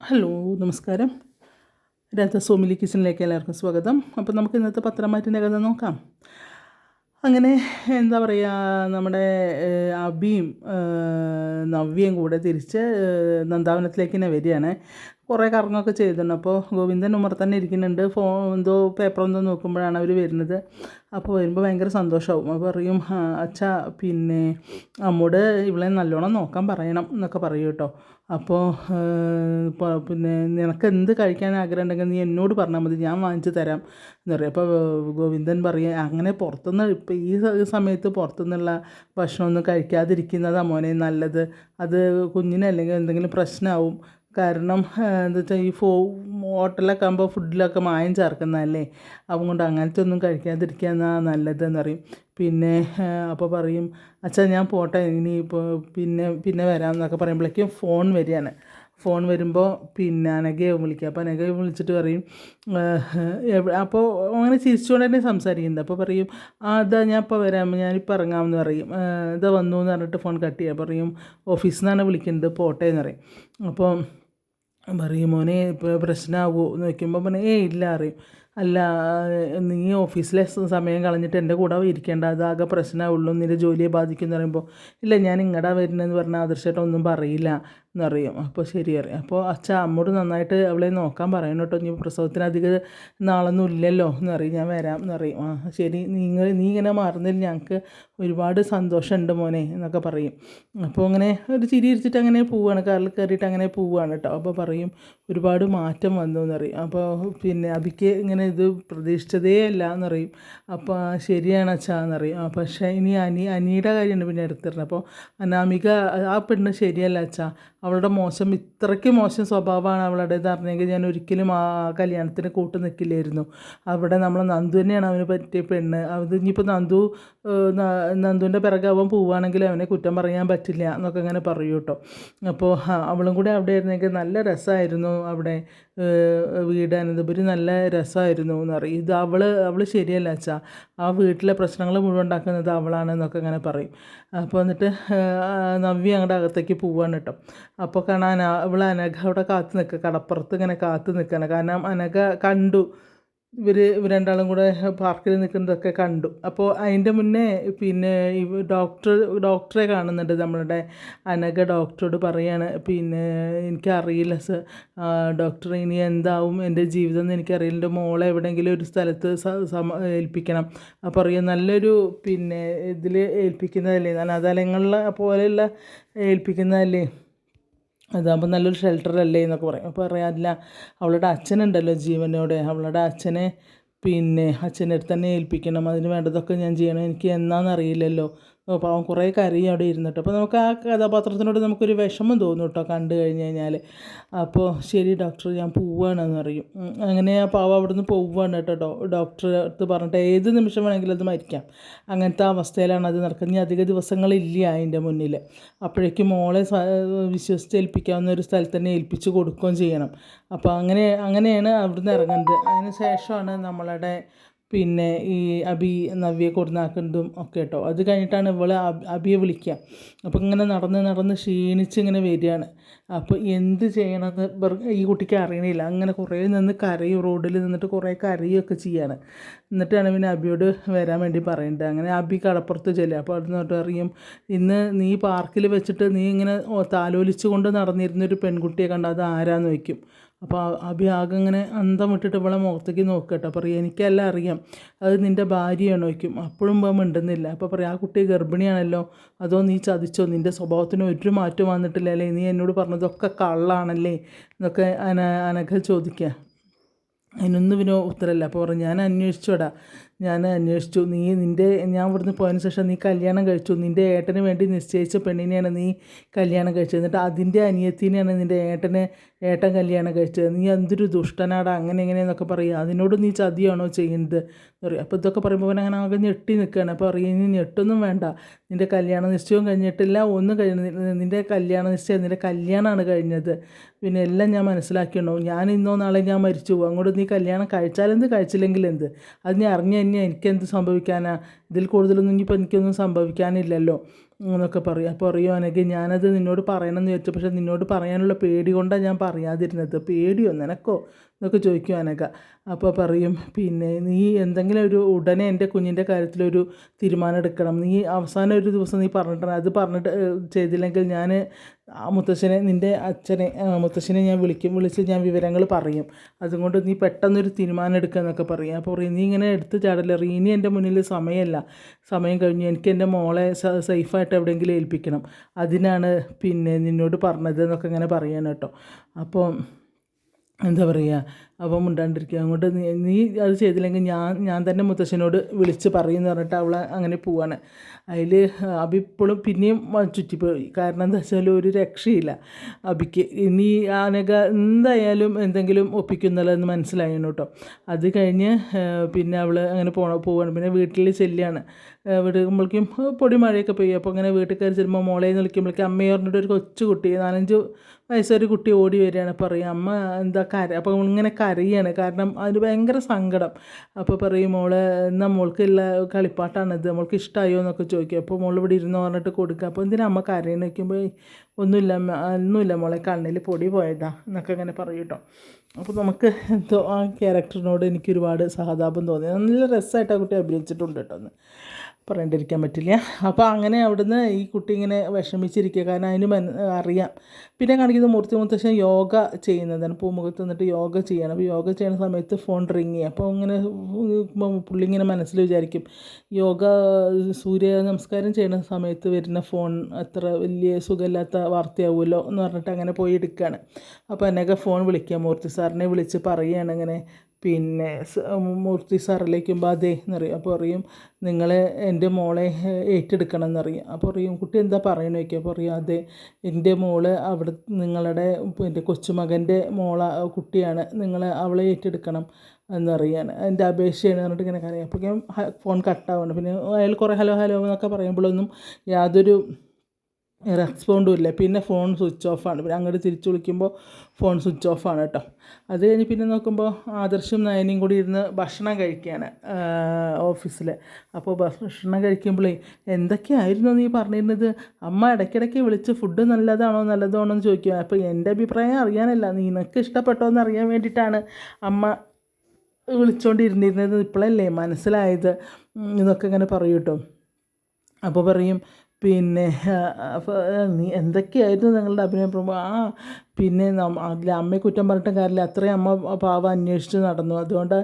Hello നമസ്കാരം. രഥസ്വാമിലി കിച്ചണിലേക്ക് എല്ലാവർക്കും സ്വാഗതം. അപ്പോൾ നമുക്ക് ഇന്നത്തെ പത്രമാറ്റിന്റെ കഥ നോക്കാം. അങ്ങനെ എന്താ പറയുക നമ്മുടെ അബിയും നവ്യയും കൂടെ തിരിച്ച് നന്ദാവനത്തിലേക്ക് തന്നെ വരികയാണ്. കുറേ കറങ്ങൊക്കെ ചെയ്തിട്ടുണ്ട്. അപ്പോൾ ഗോവിന്ദൻ ഉമ്മർ തന്നെ ഇരിക്കുന്നുണ്ട്. ഫോ എന്തോ പേപ്പർ എന്തോ നോക്കുമ്പോഴാണ് അവർ വരുന്നത്. അപ്പോൾ വരുമ്പോൾ ഭയങ്കര സന്തോഷമാവും. അപ്പോൾ പറയും അച്ഛ പിന്നെ അമ്മോട് ഇവളെ നല്ലോണം നോക്കാൻ പറയണം എന്നൊക്കെ പറയും കേട്ടോ. അപ്പോൾ പിന്നെ നിനക്ക് എന്ത് കഴിക്കാൻ ആഗ്രഹം ഉണ്ടെങ്കിൽ നീ എന്നോട് പറഞ്ഞാൽ മതി. ഞാൻ വാങ്ങിച്ചു തരാം എന്ന് പറയും. അപ്പോൾ ഗോവിന്ദൻ പറയും അങ്ങനെ പുറത്തുനിന്ന് ഇപ്പോൾ ഈ സമയത്ത് പുറത്തുനിന്നുള്ള ഭക്ഷണമൊന്നും കഴിക്കാതിരിക്കുന്നതാണ് മോനെ നല്ലത്. അത് കുഞ്ഞിന് അല്ലെങ്കിൽ എന്തെങ്കിലും പ്രശ്നമാവും. കാരണം എന്താ വെച്ചാൽ ഈ ഫോ ഹോട്ടലൊക്കെ ആകുമ്പോൾ ഫുഡിലൊക്കെ മായം ചേർക്കുന്നതല്ലേ? അതുകൊണ്ട് അങ്ങനത്തെ ഒന്നും കഴിക്കാതിരിക്കുക എന്നാൽ നല്ലതെന്ന് പറയും. പിന്നെ അപ്പോൾ പറയും അച്ഛാ ഞാൻ പോട്ടെ ഇനി ഇപ്പോൾ പിന്നെ പിന്നെ വരാം എന്നൊക്കെ പറയുമ്പോഴേക്കും ഫോൺ വരികയാണ്. ഫോൺ വരുമ്പോൾ പിന്നെ അനഘയെ വിളിക്കുക. അപ്പോൾ അനഘയെ വിളിച്ചിട്ട് പറയും അപ്പോൾ അങ്ങനെ ചിരിച്ചുകൊണ്ട് തന്നെ സംസാരിക്കുന്നത് അപ്പോൾ പറയും ആ ഇതാ ഞാൻ ഇപ്പോൾ വരാം. ഞാനിപ്പോൾ ഇറങ്ങാമെന്ന് പറയും. ഇതാ വന്നു എന്ന് പറഞ്ഞിട്ട് ഫോൺ കട്ട് ചെയ്യുക. പറയും ഓഫീസിൽ നിന്നാണ് വിളിക്കുന്നത്. പോട്ടെ എന്ന് പറയും. അപ്പോൾ പറയും മോനെ ഇപ്പോൾ പ്രശ്നമാകുമോ എന്ന് വയ്ക്കുമ്പോൾ പിന്നെ ഏയ് ഇല്ല അറിയും അല്ല നീ ഓഫീസിലെ സമയം കളഞ്ഞിട്ട് എന്റെ കൂടെ ഇരിക്കേണ്ട. അതാകെ പ്രശ്നമാവുള്ളൂ നിന്റെ ജോലിയെ ബാധിക്കും എന്ന് പറയുമ്പോൾ ഇല്ല ഞാൻ ഇങ്ങടാ വരുന്നതെന്ന് പറഞ്ഞാൽ ആദർശമായിട്ട് ഒന്നും പറയില്ല. എന്നറിയും. അപ്പോൾ ശരി അറിയാം അപ്പോൾ അച്ഛ അമ്മോട് നന്നായിട്ട് അവളെ നോക്കാൻ പറയണം കേട്ടോ. ഇനി പ്രസവത്തിന് അധികം നാളൊന്നും ഇല്ലല്ലോ എന്നറിയും. ഞാൻ വരാം എന്നറിയും. ആ ശരി. നിങ്ങൾ നീ ഇങ്ങനെ മാറുന്നതിൽ ഞങ്ങൾക്ക് ഒരുപാട് സന്തോഷമുണ്ട് മോനെ എന്നൊക്കെ പറയും. അപ്പോൾ അങ്ങനെ ഒരു ചിരി ഇരിച്ചിട്ട് അങ്ങനെ പോവുകയാണ് കാറിൽ കയറിയിട്ട് അങ്ങനെ പോവുകയാണ് കേട്ടോ. അപ്പോൾ പറയും ഒരുപാട് മാറ്റം വന്നു എന്നറിയും. അപ്പോൾ പിന്നെ അബിക്ക് ഇങ്ങനെ ഇത് പ്രതീക്ഷിച്ചതേ അല്ല എന്നറിയും. അപ്പോൾ ശരിയാണ് അച്ഛാ എന്നറിയും. ആ പക്ഷേ ഇനി അനി അനിയുടെ കാര്യമാണ് പിന്നെ എടുത്തിരുന്നത് അപ്പോൾ അനാമിക ആ പെണ്ണ് ശരിയല്ല അച്ഛാ. അവളുടെ മോശം ഇത്രയ്ക്ക് മോശം സ്വഭാവമാണ് അവളുടേത് അറിഞ്ഞെങ്കിൽ ഞാൻ ഒരിക്കലും ആ കല്യാണത്തിന് കൂട്ട് നിൽക്കില്ലായിരുന്നു. അവിടെ നമ്മൾ നന്ദു തന്നെയാണ് അവന് പറ്റിയ പെണ്ണ്. അത് ഇനിയിപ്പോൾ നന്ദു നന്ദുവിന്റെ പിറകെ അവൻ പോവുകയാണെങ്കിൽ അവനെ കുറ്റം പറയാൻ പറ്റില്ല എന്നൊക്കെ അങ്ങനെ പറയൂ കേട്ടോ. അപ്പോൾ അവളും കൂടെ അവിടെ ആയിരുന്നെങ്കിൽ നല്ല രസമായിരുന്നു അവിടെ. വീട് അനന്തപുരി നല്ല രസമായിരുന്നു എന്ന് പറയും ഇത് അവൾ അവൾ ശരിയല്ല അച്ഛാ. ആ വീട്ടിലെ പ്രശ്നങ്ങൾ മുഴുവൻ ഉണ്ടാക്കുന്നത് അവളാണെന്നൊക്കെ അങ്ങനെ പറയും. അപ്പോൾ എന്നിട്ട് നവ്യ അങ്ങോട്ട് അകത്തേക്ക് പോവാണ് കേട്ടോ. അപ്പോൾ കാണാൻ അവൾ അനഘ അവിടെ കാത്തു നിൽക്കുക കടപ്പുറത്ത് ഇങ്ങനെ കാത്തു നിൽക്കണം കാരണം അനഘ കണ്ടു. ഇവർ ഇവർ രണ്ടാളും കൂടെ പാർക്കിൽ നിൽക്കുന്നതൊക്കെ കണ്ടു. അപ്പോൾ അതിന്റെ മുന്നേ പിന്നെ ഡോക്ടർ ഡോക്ടറെ കാണുന്നുണ്ട് നമ്മളുടെ അനഘ ഡോക്ടറോട് പറയാണ്. പിന്നെ എനിക്കറിയില്ല സർ ഡോക്ടർ ഇനി എന്താവും? എന്റെ ജീവിതം എന്ന് എനിക്കറിയില്ല. എന്റെ മോളെ എവിടെയെങ്കിലും ഒരു സ്ഥലത്ത് സമ ഏൽപ്പിക്കണം. അപ്പോൾ അറിയാം നല്ലൊരു പിന്നെ ഇതിൽ ഏൽപ്പിക്കുന്നതല്ലേ? അനാഥാലയങ്ങളിലെ പോലെയുള്ള ഏൽപ്പിക്കുന്നതല്ലേ? അതാകുമ്പോൾ നല്ലൊരു ഷെൽട്ടറല്ലേ എന്നൊക്കെ പറയും. അപ്പോൾ പറയാറില്ല അവളുടെ അച്ഛനുണ്ടല്ലോ ജീവനോടെ. അവളുടെ അച്ഛനെ പിന്നെ അച്ഛന്റെ അടുത്ത് തന്നെ ഏൽപ്പിക്കണം. അതിന് വേണ്ടതൊക്കെ ഞാൻ ചെയ്യണം. എനിക്ക് എന്നാന്ന് അവൻ കുറേ കരയും അവിടെ ഇരുന്നിട്ട്. അപ്പോൾ നമുക്ക് ആ കഥാപാത്രത്തിനോട് നമുക്കൊരു വിഷമം തോന്നും കേട്ടോ കണ്ടു കഴിഞ്ഞ് കഴിഞ്ഞാൽ അപ്പോൾ ശരി ഡോക്ടർ ഞാൻ പോവുകയാണെന്ന് പറയും. ഉം, അങ്ങനെ ആ പാവം അവിടെ നിന്ന് പോവുകയാണ് കേട്ടോ ഡോ ഡോക്ടർ അടുത്ത് പറഞ്ഞിട്ട് ഏത് നിമിഷം വേണമെങ്കിലും അത് മരിക്കാം. അങ്ങനത്തെ അവസ്ഥയിലാണ് അത് നടക്കുന്നത്. ഇനി അധിക ദിവസങ്ങളില്ല അതിന്റെ മുന്നിൽ അപ്പോഴേക്കും മോളെ വിശ്വസിച്ച് ഏൽപ്പിക്കാവുന്ന ഒരു സ്ഥലത്ത് തന്നെ ഏൽപ്പിച്ച് കൊടുക്കുകയും ചെയ്യണം. അപ്പോൾ അങ്ങനെ അങ്ങനെയാണ് അവിടുന്ന് ഇറങ്ങുന്നത്. അതിന് ശേഷമാണ് നമ്മളുടെ പിന്നെ ഈ അബി നവ്യെ കൊടുന്നാക്കുന്നതും ഒക്കെ കേട്ടോ. അത് കഴിഞ്ഞിട്ടാണ് ഇവൾ അബ് അബിയെ വിളിക്കുക. അപ്പോൾ ഇങ്ങനെ നടന്ന് നടന്ന് ക്ഷീണിച്ച് ഇങ്ങനെ വരികയാണ്. അപ്പോൾ എന്ത് ചെയ്യണമെന്ന് ഈ കുട്ടിക്ക് അറിയണില്ല. അങ്ങനെ കുറേ നിന്ന് കരയും റോഡിൽ നിന്നിട്ട് കുറേ കരയുമൊക്കെ ചെയ്യാണ്. എന്നിട്ടാണ് പിന്നെ അബിയോട് വരാൻ വേണ്ടി പറയുന്നത് അങ്ങനെ അബി കടപ്പുറത്ത് ചെല്ലുക. അപ്പോൾ അവിടെ നിന്നിട്ട് അറിയും ഇന്ന് നീ പാർക്കിൽ വെച്ചിട്ട് നീ ഇങ്ങനെ താലോലിച്ചു കൊണ്ട് നടന്നിരുന്നൊരു പെൺകുട്ടിയെ കണ്ടാൽ അത് ആരാന്ന് ചോദിക്കും. അപ്പോൾ അബി ആകെ ഇങ്ങനെ അന്തം വിട്ടിട്ട് ഇവളെ മുഖത്തേക്ക് നോക്കട്ടെ പറയും എനിക്കല്ല അറിയാം. അത് നിന്റെ ഭാര്യയാണോ വയ്ക്കും അപ്പോഴും ഇപ്പം മിണ്ടുന്നില്ല. അപ്പോൾ പറയും ആ കുട്ടി ഗർഭിണിയാണല്ലോ. അതോ നീ ചതിച്ചോ? നിന്റെ സ്വഭാവത്തിന് ഒരു മാറ്റം വന്നിട്ടില്ല അല്ലേ? നീ എന്നോട് പറഞ്ഞതൊക്കെ കള്ളാണല്ലേ? എന്നൊക്കെ അന അനഘ ചോദിക്കുക അതിനൊന്നും പിന്നെ ഉത്തരമില്ല. അപ്പോൾ പറഞ്ഞു ഞാൻ അന്വേഷിച്ചോടാ. ഞാൻ അന്വേഷിച്ചു. നീ നിന്റെ ഞാൻ ഇവിടുന്ന് പോയതിന് ശേഷം നീ കല്യാണം കഴിച്ചു. നിന്റെ ഏട്ടന് വേണ്ടി നിശ്ചയിച്ച പെണ്ണിനെയാണ് നീ കല്യാണം കഴിച്ചത്. എന്നിട്ട് അതിന്റെ അനിയത്തിനെയാണ് നിന്റെ ഏട്ടനെ ഏട്ടൻ കല്യാണം കഴിച്ചത്. നീ എന്തൊരു ദുഷ്ടനാടാ അങ്ങനെ എങ്ങനെയെന്നൊക്കെ പറയുക അതിനോട് നീ ചതിയാണോ ചെയ്യുന്നത് എന്ന് പറയും. അപ്പോൾ ഇതൊക്കെ പറയുമ്പോൾ അങ്ങനെ ആകെ ഞെട്ടി നിൽക്കുകയാണ് അപ്പോൾ അറിയാം നീ ഞെട്ടൊന്നും വേണ്ട. നിന്റെ കല്യാണ നിശ്ചയവും കഴിഞ്ഞിട്ടില്ല. ഒന്നും കഴിഞ്ഞ നിന്റെ കല്യാണ നിശ്ചയം നിന്റെ കല്യാണമാണ് കഴിഞ്ഞത്. പിന്നെ എല്ലാം ഞാൻ മനസ്സിലാക്കിയുണ്ടാവും ഞാൻ ഇന്നോ നാളെ ഞാൻ മരിച്ചു പോകും. അങ്ങോട്ട് നീ കല്യാണം കഴിച്ചാലെന്ത് കഴിച്ചില്ലെങ്കിൽ എന്ത്? അത് ഞാൻ അറിഞ്ഞു കഴിഞ്ഞാൽ എനിക്കെന്ത് സംഭവിക്കാനാ? ഇതിൽ കൂടുതലൊന്നും ഇനിയിപ്പോൾ എനിക്കൊന്നും സംഭവിക്കാനില്ലല്ലോ എന്നൊക്കെ പറയും. അപ്പോൾ അനഘ ഞാനത് നിന്നോട് പറയണമെന്ന് വിചാരിച്ചു. പക്ഷേ നിന്നോട് പറയാനുള്ള പേടി കൊണ്ടാണ് ഞാൻ പറയാതിരുന്നത്. പേടിയോ നിനക്കോ? എന്നൊക്കെ ചോദിക്കും അനഘ അപ്പോൾ പറയും പിന്നെ നീ എന്തെങ്കിലും ഒരു ഉടനെ എന്റെ കുഞ്ഞിന്റെ കാര്യത്തിലൊരു തീരുമാനം എടുക്കണം. നീ അവസാനം ഒരു ദിവസം നീ പറഞ്ഞിട്ട് അത് പറഞ്ഞിട്ട് ചെയ്തില്ലെങ്കിൽ ഞാൻ മുത്തശ്ശനെ നിന്റെ അച്ഛനെ മുത്തശ്ശനെ ഞാൻ വിളിക്കും. വിളിച്ച് ഞാൻ വിവരങ്ങൾ പറയും. അതുകൊണ്ട് നീ പെട്ടെന്നൊരു തീരുമാനം എടുക്കുക എന്നൊക്കെ പറയും. അപ്പോൾ പറയും നീ ഇങ്ങനെ എടുത്ത് ചാടല്ലേ ഇനി എന്റെ മുന്നിൽ സമയമല്ല. സമയം കഴിഞ്ഞു എനിക്ക് എന്റെ മോളെ സേഫായിട്ട് എവിടെയെങ്കിലും ഏൽപ്പിക്കണം. അതിനാണ് പിന്നെ നിന്നോട് പറഞ്ഞത് എന്നൊക്കെ ഇങ്ങനെ പറയാൻ കേട്ടോ. അപ്പോൾ എന്താ പറയുക അപ്പം മിണ്ടാണ്ടിരിക്കുക അങ്ങോട്ട് നീ അത് ചെയ്തില്ലെങ്കിൽ ഞാൻ ഞാൻ തന്നെ മുത്തശ്ശനോട് വിളിച്ച് പറയുമെന്ന് പറഞ്ഞിട്ട് അവൾ അങ്ങനെ പോവാണ്. അതിൽ അബി ഇപ്പോഴും പിന്നെയും ചുറ്റിപ്പോയി. കാരണം എന്താ വെച്ചാൽ ഒരു രക്ഷയില്ല അബിക്ക്. ഇനി ആനക എന്തായാലും എന്തെങ്കിലും ഒപ്പിക്കുന്നല്ലെന്ന് മനസ്സിലായിരുന്നു കേട്ടോ അത് കഴിഞ്ഞ് പിന്നെ അവൾ അങ്ങനെ പോണ പോവാണ്. പിന്നെ വീട്ടിൽ ചെല്ലുകയാണ് വിടുമ്പോഴേക്കും പൊടി മഴയൊക്കെ പെയ്യും. അപ്പോൾ അങ്ങനെ വീട്ടിൽ കയറി ചെല്ലുമ്പോൾ മോളെ എന്ന് വിളിക്കുമ്പോഴേക്കും അമ്മയെ പറഞ്ഞിട്ട് ഒരു കൊച്ചു കുട്ടി നാലഞ്ച് വയസ്സൊരു കുട്ടി ഓടി വരികയാണ്. പറയും അമ്മ എന്താ കര? അപ്പോൾ ഇങ്ങനെ കരയാണ് കാരണം അതിന് ഭയങ്കര സങ്കടം. അപ്പോൾ പറയും മോൾ എന്നാൽ മോൾക്കുള്ള കളിപ്പാട്ടാണിത് മോൾക്ക് ഇഷ്ടമായോ എന്നൊക്കെ ചോദിക്കും. അപ്പോൾ മോൾ ഇവിടെ ഇരുന്ന് പറഞ്ഞിട്ട് കൊടുക്കുക അപ്പോൾ എന്തിനാ അമ്മ കരയെന്ന്? വയ്ക്കുമ്പോൾ ഒന്നുമില്ല ഒന്നുമില്ല മോളെ കണ്ണിൽ പൊടി പോയതാ എന്നൊക്കെ അങ്ങനെ പറയും അപ്പോൾ നമുക്ക് എന്തോ ആ ക്യാരക്ടറിനോട് എനിക്ക് ഒരുപാട് സഹതാപം തോന്നി. നല്ല രസമായിട്ട് ആ കുട്ടി അഭിനയിച്ചിട്ടുണ്ട് കേട്ടോ പറയാണ്ടിരിക്കാൻ പറ്റില്ല. അപ്പോൾ അങ്ങനെ അവിടുന്ന് ഈ കുട്ടി ഇങ്ങനെ വിഷമിച്ചിരിക്കുക. കാരണം അതിന് മന അറിയാം. പിന്നെ കാണിക്കുന്നത് മൂർത്തി മുത്തശ്ശൻ യോഗ ചെയ്യുന്നതാണ്. പൂമുഖത്ത് നിന്നിട്ട് യോഗ ചെയ്യണം. അപ്പോൾ യോഗ ചെയ്യുന്ന സമയത്ത് ഫോൺ റിങ് അപ്പോൾ ഇങ്ങനെ പുള്ളി ഇങ്ങനെ മനസ്സിൽ വിചാരിക്കും യോഗ സൂര്യ നമസ്കാരം ചെയ്യുന്ന സമയത്ത് വരുന്ന ഫോൺ അത്ര വലിയ സുഖമില്ലാത്ത വാർത്തയാവുമല്ലോ എന്ന് പറഞ്ഞിട്ട് അങ്ങനെ പോയി എടുക്കുകയാണ്. അപ്പോൾ എന്നെയൊക്കെ ഫോൺ വിളിക്കുക. മൂർത്തി സാറിനെ വിളിച്ച് പറയുകയാണ് ഇങ്ങനെ. പിന്നെ മൂർത്തി സാറിലേക്ക് വിളിക്കുമ്പോൾ അതെ എന്നറിയും അപ്പോൾ പറയും നിങ്ങൾ എന്റെ മോളെ ഏറ്റെടുക്കണം എന്നറിയും അപ്പോൾ പറയും കുട്ടി എന്താ പറയണ? ചോദിക്കുക അപ്പോൾ പറയും അതെ എന്റെ മോൾ അവിടെ നിങ്ങളുടെ എന്റെ കൊച്ചുമകന്റെ മോള കുട്ടിയാണ്. നിങ്ങൾ അവളെ ഏറ്റെടുക്കണം എന്നറിയാണ്. എന്റെ അപേക്ഷയാണ് പറഞ്ഞിട്ട് ഇങ്ങനെ കരയും. അപ്പോഴേക്കും ഫോൺ കട്ടാവുന്നുണ്ട് പിന്നെ അയാൾ കുറേ ഹലോ ഹലോ എന്നൊക്കെ പറയുമ്പോഴൊന്നും യാതൊരു റെസ്പോണ്ടും ഇല്ല. പിന്നെ ഫോൺ സ്വിച്ച് ഓഫാണ് പിന്നെ അങ്ങോട്ട് തിരിച്ചു വിളിക്കുമ്പോൾ ഫോൺ സ്വിച്ച് ഓഫാണ് കേട്ടോ അത് കഴിഞ്ഞ് പിന്നെ നോക്കുമ്പോൾ ആദർശും നയനയും കൂടി ഇരുന്ന് ഭക്ഷണം കഴിക്കുകയാണ് ഓഫീസിൽ അപ്പോൾ ഭക്ഷണം കഴിക്കുമ്പോഴേ എന്തൊക്കെയായിരുന്നു നീ പറഞ്ഞിരുന്നത്? അമ്മ ഇടയ്ക്കിടയ്ക്ക് വിളിച്ച് ഫുഡ് നല്ലതാണോ നല്ലതാണോ എന്ന് ചോദിക്കുക അപ്പോൾ എന്റെ അഭിപ്രായം അറിയാനല്ല. നിനക്ക് ഇഷ്ടപ്പെട്ടോ എന്ന് അറിയാൻ വേണ്ടിയിട്ടാണ് അമ്മ വിളിച്ചുകൊണ്ടിരുന്നിരുന്നത് ഇപ്പോഴല്ലേ മനസ്സിലായത്? എന്നൊക്കെ ഇങ്ങനെ പറയൂട്ടോ. അപ്പോൾ പറയും പിന്നെ അപ്പോൾ എന്തൊക്കെയായിരുന്നു നിങ്ങളുടെ അഭിനയ? പ്രമുഖ ആ പിന്നെ അതിൽ അമ്മയെ കുറ്റം പറഞ്ഞിട്ടും കാര്യമില്ല. അത്രയും അമ്മ പാവം അന്വേഷിച്ച് നടന്നു. അതുകൊണ്ട്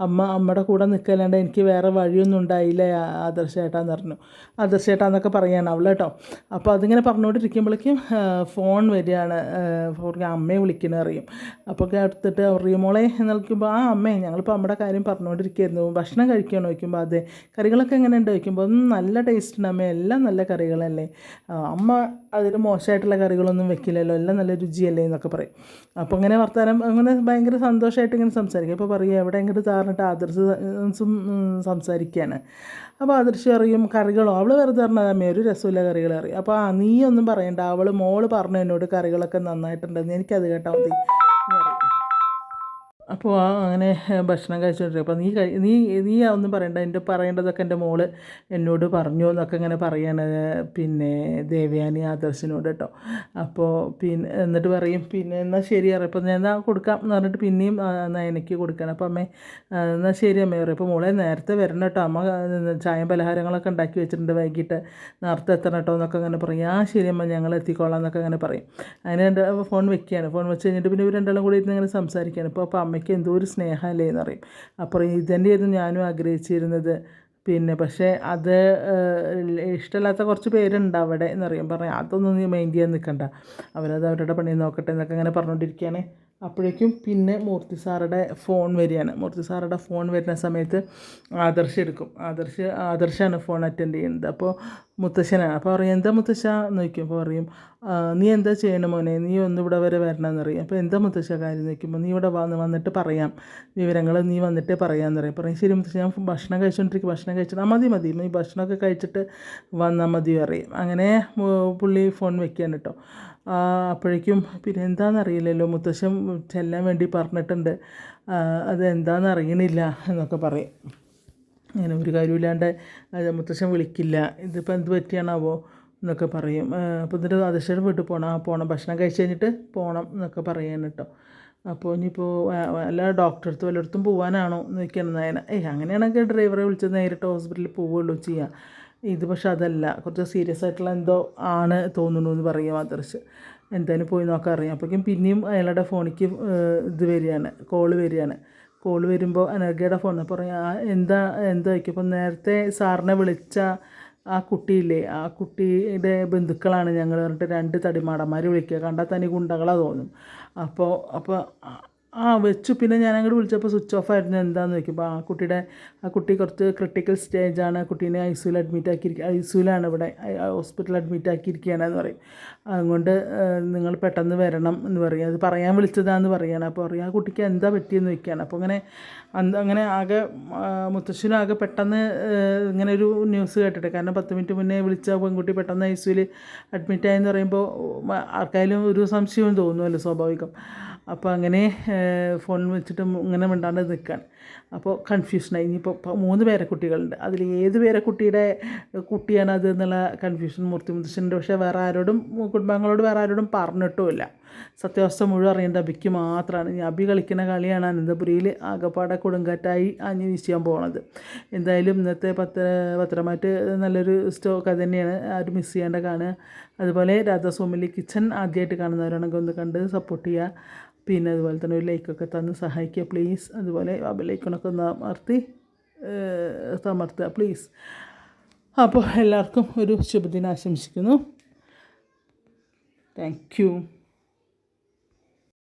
അമ്മ അമ്മയുടെ കൂടെ നിൽക്കല്ലാണ്ട് എനിക്ക് വേറെ വഴിയൊന്നും ഉണ്ടായില്ല ആദർശേട്ടാന്ന് പറഞ്ഞു. ആദർശേട്ടാന്നൊക്കെ പറയാണ് അവൾ കേട്ടോ. അപ്പോൾ അതിങ്ങനെ പറഞ്ഞുകൊണ്ടിരിക്കുമ്പോഴേക്കും ഫോൺ വരികയാണ്. അമ്മയെ വിളിക്കണ അറിയും അപ്പോൾ എടുത്തിട്ട് പറയും മോളെ എന്ന് വിളിക്കുമ്പോൾ ആ അമ്മേ ഞങ്ങളിപ്പോൾ അമ്മയുടെ കാര്യം പറഞ്ഞുകൊണ്ടിരിക്കുകയായിരുന്നു. ഭക്ഷണം കഴിക്കുകയാണോ ചോദിക്കുമ്പോൾ അതെ. കറികളൊക്കെ എങ്ങനെ ഉണ്ട് ചോദിക്കുമ്പോൾ "ഉം, നല്ല ടേസ്റ്റ് ഉണ്ട് അമ്മ. എല്ലാം നല്ല കറികളല്ലേ. അമ്മ അതിൽ മോശമായിട്ടുള്ള കറികളൊന്നും വെക്കില്ലല്ലോ. എല്ലാം നല്ല രുചിയല്ലേ? എന്നൊക്കെ പറയും. അപ്പോൾ അങ്ങനെ വർത്തമാനം അങ്ങനെ ഭയങ്കര സന്തോഷമായിട്ട് ഇങ്ങനെ സംസാരിക്കും. അപ്പോൾ പറയും എവിടെ ഇങ്ങോട്ട് താറിനിട്ട് ആദർശം സംസാരിക്കുകയാണ് അപ്പോൾ ആദർശം അറിയും കറികളോ? അവൾ വെറുതെ പറഞ്ഞാൽ അമ്മ ഒരു രസമില്ല കറികൾ അറിയും അപ്പോൾ ആ നീ ഒന്നും പറയണ്ട. അവൾ മോൾ പറഞ്ഞു എന്നോട് കറികളൊക്കെ നന്നായിട്ടുണ്ടെന്ന്. എനിക്കത് കേട്ടാൽ മതി. അപ്പോൾ ആ അങ്ങനെ ഭക്ഷണം കഴിച്ചുകൊണ്ടിരിക്കും അപ്പോൾ നീ നീ നീ ഒന്നും പറയണ്ട. എന്റെ പറയേണ്ടതൊക്കെ എന്റെ മോൾ എന്നോട് പറഞ്ഞു എന്നൊക്കെ ഇങ്ങനെ പറയാണ്. പിന്നെ ദേവയാനി ആദർശിനോട് കേട്ടോ. അപ്പോൾ പിന്നെ എന്നിട്ട് പറയും പിന്നെ എന്നാൽ ശരി അറിയാം അപ്പോൾ ഞാൻ എന്നാൽ കൊടുക്കാം? എന്ന് പറഞ്ഞിട്ട് പിന്നെയും എനിക്ക് കൊടുക്കണം. അപ്പോൾ അമ്മേ എന്നാൽ ശരി അമ്മേ പറയും. അപ്പോൾ മോളെ നേരത്തെ വരണം കേട്ടോ. അമ്മ ചായം പലഹാരങ്ങളൊക്കെ ഉണ്ടാക്കി വെച്ചിട്ടുണ്ട് വൈകിട്ട്. നേരത്തെ എത്തണം കേട്ടോ എന്നൊക്കെ അങ്ങനെ പറയും. ആ ശരി അമ്മ ഞങ്ങൾ എത്തിക്കോളാം എന്നൊക്കെ അങ്ങനെ പറയും. അതിന് രണ്ട് ഫോൺ വെക്കുകയാണ്. ഫോൺ വെച്ച് കഴിഞ്ഞിട്ട് പിന്നെ ഇവർ രണ്ടാളും കൂടി ഇരുന്ന് ഇങ്ങനെ സംസാരിക്കുകയാണ്. ഇപ്പോൾ അപ്പോൾ അമ്മയ്ക്ക് എന്തോ ഒരു സ്നേഹമല്ലേ എന്ന് പറയും അപ്പോൾ ഇതന്നെയായിരുന്നു ഞാനും ആഗ്രഹിച്ചിരുന്നത്. പിന്നെ പക്ഷേ അത് ഇഷ്ടമില്ലാത്ത കുറച്ച് പേരുണ്ട് അവിടെ എന്നറിയാം പറയാം അതൊന്നും നീ മൈൻഡ് ചെയ്യാൻ നിൽക്കണ്ട. അവരത് അവരുടെ പണി നോക്കട്ടെ എന്നൊക്കെ അങ്ങനെ പറഞ്ഞുകൊണ്ടിരിക്കുകയാണ് അപ്പോഴേക്കും പിന്നെ മൂർത്തി സാറുടെ ഫോൺ വരികയാണ്. മൂർത്തി സാറുടെ ഫോൺ വരുന്ന സമയത്ത് ആദർശ് എടുക്കും. ആദർശ് ആദർശാണ് ഫോൺ അറ്റൻഡ് ചെയ്യുന്നത്. അപ്പോൾ മുത്തശ്ശനാണ്. അപ്പോൾ പറയും എന്താ മുത്തശ്ശ? എന്ന് ചോദിക്കും. അപ്പോൾ പറയും നീ എന്താ ചെയ്യണം മോനെ? നീ ഒന്ന് ഇവിടെ വരെ വരണമെന്ന് പറയും. അപ്പോൾ എന്താ മുത്തശ്ശ കാര്യം നോക്കിയപ്പോൾ നീ ഇവിടെ വന്ന് വന്നിട്ട് പറയാം. വിവരങ്ങൾ നീ വന്നിട്ട് പറയാമെന്ന് പറയും. പറയും ശരി മുത്തശ്ശ ഞാൻ ഭക്ഷണം കഴിച്ചുകൊണ്ടിരിക്കും ഭക്ഷണം കഴിച്ചിട്ട് ആ മതി മതി. നീ ഭക്ഷണമൊക്കെ കഴിച്ചിട്ട് വന്നാൽ മതി പറയും. അങ്ങനെ പുള്ളി ഫോൺ വെക്കാൻ കേട്ടോ അപ്പോഴേക്കും പിന്നെ എന്താണെന്നറിയില്ലല്ലോ മുത്തശ്ശൻ ചെല്ലാൻ വേണ്ടി പറഞ്ഞിട്ടുണ്ട്. അത് എന്താണെന്ന് അറിയണില്ല എന്നൊക്കെ പറയും. അങ്ങനെ ഒരു കാര്യമില്ലാണ്ട് മുത്തശ്ശൻ വിളിക്കില്ല. ഇതിപ്പോൾ എന്ത് പറ്റിയാണാവോ? എന്നൊക്കെ പറയും. അപ്പോൾ എന്നിട്ട് അതിശയുടെ വീട്ടിൽ പോകണം ആ പോകണം ഭക്ഷണം കഴിച്ച് കഴിഞ്ഞിട്ട് പോകണം എന്നൊക്കെ പറയാൻ കേട്ടോ അപ്പോൾ ഇനിയിപ്പോൾ അല്ല ഡോക്ടറെ അടുത്ത് വല്ലയിടത്തും പോകാനാണോ എന്ന് ചോദിക്കണം നയന. ഏയ് അങ്ങനെയാണെങ്കിൽ ഡ്രൈവറെ വിളിച്ച് നേരിട്ട് ഹോസ്പിറ്റലിൽ പോവുകയുള്ളൂ ചെയ്യുക ഇത് പക്ഷെ അതല്ല. കുറച്ച് സീരിയസ് ആയിട്ടുള്ള എന്തോ ആണ് തോന്നുന്നു എന്ന് പറയും ആദർശ്. എന്തായാലും പോയി നോക്കാൻ അറിയാം. അപ്പോഴേക്കും പിന്നെയും അയാളുടെ ഫോണിക്ക് ഇത് വരികയാണ്. കോൾ വരികയാണ്. കോൾ വരുമ്പോൾ അനർഗയുടെ ഫോൺ പറയാം "ആ, എന്താ എന്താ? ചോദിക്കും. നേരത്തെ സാറിനെ വിളിച്ച ആ കുട്ടിയില്ലേ ആ കുട്ടിയുടെ ബന്ധുക്കളാണ് ഞങ്ങൾ പറഞ്ഞിട്ട് രണ്ട് തടിമാടന്മാർ വിളിക്കുക. കണ്ടാൽ തനി ഗുണ്ടകളാണ് തോന്നും. അപ്പോൾ അപ്പോൾ ആ വെച്ചു. പിന്നെ ഞാൻ അങ്ങോട്ട് വിളിച്ചപ്പോൾ സ്വിച്ച് ഓഫ് ആയിരുന്നു. എന്താണെന്ന് ചോദിക്കുമ്പോൾ ആ കുട്ടിയുടെ ആ കുട്ടി കുറച്ച് ക്രിട്ടിക്കൽ സ്റ്റേജാണ് കുട്ടീനെ ഐ സിയിൽ അഡ്മിറ്റ് ആക്കിയിരിക്കുക ഐ സിയിലാണ് ഇവിടെ ഹോസ്പിറ്റലിൽ അഡ്മിറ്റ് ആക്കിയിരിക്കുകയാണ് എന്ന് പറയും. അതുകൊണ്ട് നിങ്ങൾ പെട്ടെന്ന് വരണം എന്ന് പറയും. അത് പറയാൻ വിളിച്ചതാണെന്ന് പറയുകയാണ് അപ്പോൾ പറയും ആ കുട്ടിക്ക് എന്താ പറ്റിയെന്ന് ചോദിക്കുകയാണ്. അപ്പോൾ അങ്ങനെ അങ്ങനെ ആകെ മുത്തശ്ശിനും ആകെ പെട്ടെന്ന് ഇങ്ങനെ ഒരു ന്യൂസ് കേട്ടിട്ട് കാരണം പത്ത് മിനിറ്റ് മുന്നേ വിളിച്ച പെൺകുട്ടി പെട്ടെന്ന് ഐ സിയിൽ അഡ്മിറ്റ് ആയെന്ന് പറയുമ്പോൾ ആർക്കായാലും ഒരു സംശയവും തോന്നുമല്ലോ സ്വാഭാവികം. അപ്പോൾ അങ്ങനെ ഫോൺ വെച്ചിട്ട് ഇങ്ങനെ മിണ്ടാണ്ട് നിൽക്കാൻ അപ്പോൾ കൺഫ്യൂഷനായി ഇനിയിപ്പോൾ മൂന്ന് പേരെ കുട്ടികളുണ്ട് അതിൽ ഏത് പേരെ കുട്ടിയുടെ കുട്ടിയാണ് അത് എന്നുള്ള കൺഫ്യൂഷൻ മൂർത്തി മുത്തശ്ശന്റെ പക്ഷേ വേറെ ആരോടും കുടുംബാംഗങ്ങളോട് വേറെ ആരോടും പറഞ്ഞിട്ടുമില്ല. സത്യാവസ്ഥ മുഴുവൻ അറിയേണ്ട അബിക്ക് മാത്രമാണ് ഇനി അബി കളിക്കുന്ന കളിയാണ് അനന്തപുരിയിൽ ആകപ്പാടെ കൊടുങ്കാറ്റായി അഞ്ഞു വീശിയാൻ പോണത്. എന്തായാലും ഇന്നത്തെ പത്ര പത്രമായിട്ട് നല്ലൊരു സ്റ്റോ കഥ തന്നെയാണ്. ആരും മിസ് ചെയ്യാണ്ട് കാണുക. അതുപോലെ രാധാസ്വാമിലി കിച്ചൺ ആദ്യമായിട്ട് കാണുന്നവരാണെങ്കിൽ ഒന്ന് കണ്ട് സപ്പോർട്ട് ചെയ്യുക. പിന്നെ അതുപോലെ തന്നെ ഒരു ലൈക്കൊക്കെ തന്ന് സഹായിക്കുക പ്ലീസ് അതുപോലെ ആ ബെല്ലൈക്കണൊക്കെ ഒന്ന് അമർത്തി തമർത്തുക പ്ലീസ് അപ്പോൾ എല്ലാവർക്കും ഒരു ശുഭദിനം ആശംസിക്കുന്നു താങ്ക് യു